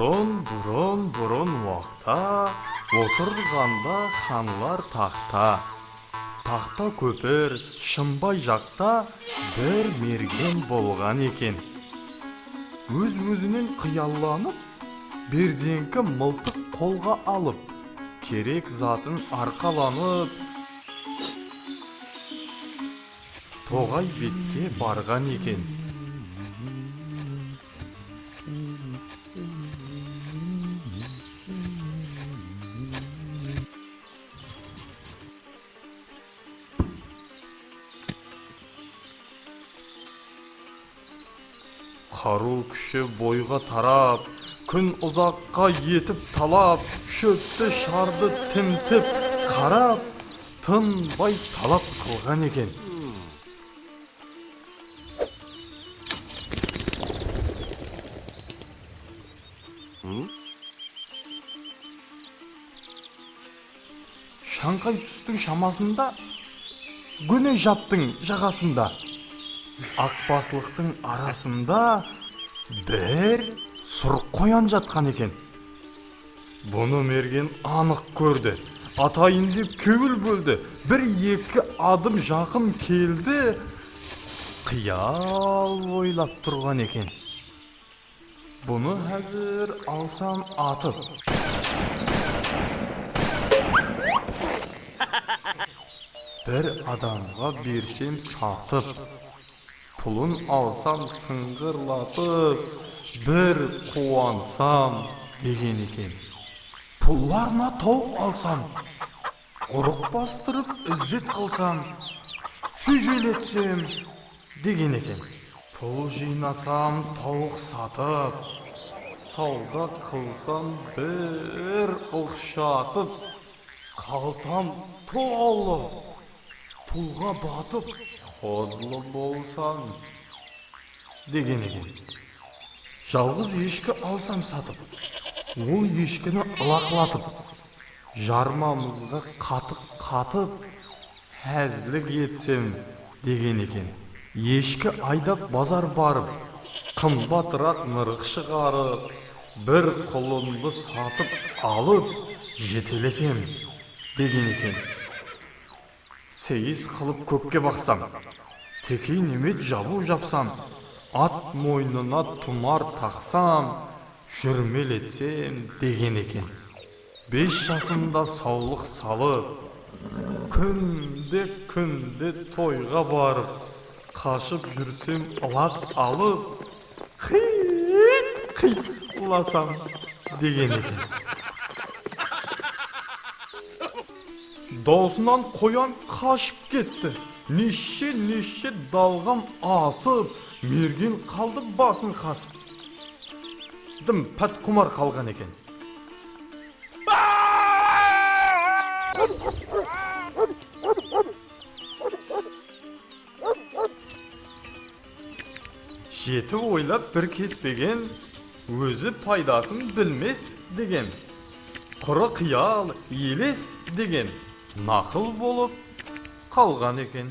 бұрын бұрын бұрын уақта отырғанда ханлар тақта тақта көпір шымбай жақта бір мерген болған екен өз өзінен қиялланып бердеңкі мылтық қолға алып керек затын арқаланып тоғай бетке барған екен қару күші бойға тарап күн ұзаққа етіп талап шөпті шарды тімтіп қарап тынбай талап қылған екен шаңқай түстің шамасында гүне жаптың жағасында ақбасылықтың арасында бір сұр қоян жатқан екен бұны мерген анық көрді атайын деп көңіл бөлді бір екі адым жақын келді қиял ойлап тұрған екен бұны әзір алсам атып бір адамға берсем сатып пұлын алсам сыңғырлатып бір қуансам деген екен пұлларына тауық алсам құрық бастырып ізет қылсам шөжелетсем деген екен пұл жинасам тауық сатып сауда қылсам бір ұқшатып қалтам толы пұлға батып ходлы болсаң деген екен жалғыз ешкі алсам сатып ол ешкіні ылақлатып жармамызға қатық қатып әзілік етсем деген екен ешкі айдап базар барып қымбатырақ нырық шығарып бір құлынды сатып алып жетелесем деген екен сейіс қылып көкке бақсам текей немет жабу жапсам ат мойнына тұмар тақсам жүрмелетсем деген екен бес жасымда саулық салып күнде күнде тойға барып қашып жүрсем ылак алып қит қитласам деген екен даусынан қоян қашып кетті неше неше далғам асып мерген қалды басын қасып дым пәт құмар қалған екен жеті ойлап бір кеспеген өзі пайдасын білмес деген құры қиял елес деген нақыл болып қалған екен.